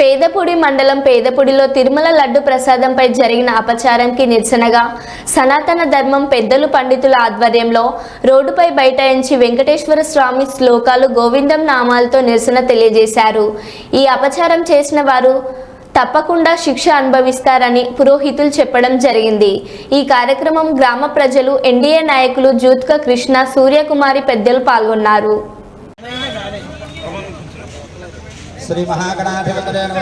పేదపూడి మండలం పేదపూడిలో తిరుమల లడ్డు ప్రసాదంపై జరిగిన అపచారంకి నిరసనగా సనాతన ధర్మం పెద్దలు పండితుల ఆధ్వర్యంలో రోడ్డుపై బైఠాయించి వెంకటేశ్వర స్వామి శ్లోకాలు గోవిందం నామాలతో నిరసన తెలియజేశారు. ఈ అపచారం చేసిన వారు తప్పకుండా శిక్ష అనుభవిస్తారని పురోహితులు చెప్పడం జరిగింది. ఈ కార్యక్రమం గ్రామ ప్రజలు ఎన్డీఏ నాయకులు జ్యూత్క కృష్ణ సూర్యకుమారి పెద్దలు పాల్గొన్నారు. శ్రీ మహాగణాధిపతయ నమ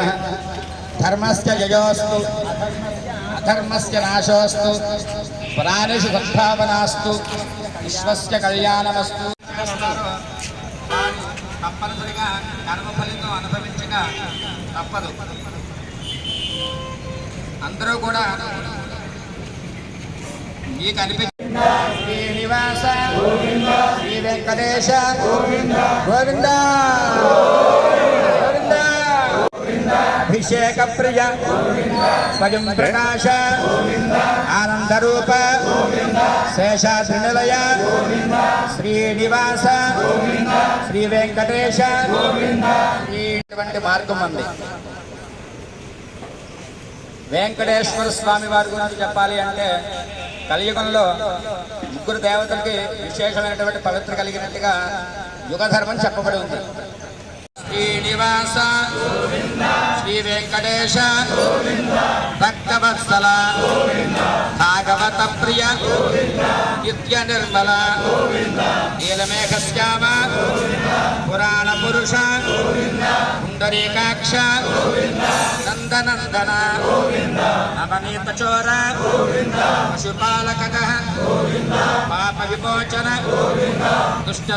ధర్మస్య జయోస్తు అధర్మస్య నాశోస్తు ప్రాణిషు సద్భావనాస్తు విశ్వస్య కళ్యాణమస్తు తప్పనిసరిగా కర్మ ఫలితం అనుభవించక తప్పదు. అందరూ కూడా మీకు అనిపించింది శ్రీనివాస శ్రీ వెంకటేశ గోవింద. అభిషేక ప్రియ స్వయం ప్రకాశ ఆనందరూప శేషాద్రి శ్రీనివాస శ్రీ వెంకటేశ ఇటువంటి మార్గం ఉంది. వెంకటేశ్వర స్వామి వారి గురించి చెప్పాలి అంటే కలియుగంలో ముగ్గురు దేవతలకి విశేషమైనటువంటి పవిత్ర కలిగినట్టుగా యుగధర్మం చెప్పబడి ఉంది. శ్రీనివాస శ్రీ వెంకటేశ భక్తవత్సల భాగవత ప్రియ నిత్య నిర్మల నీలమేఘశ్యామ పురాణ పురుష పుండరీకాక్ష నందనందన నవనీత చోర పశుపాలక పాప విమోచన దుష్ట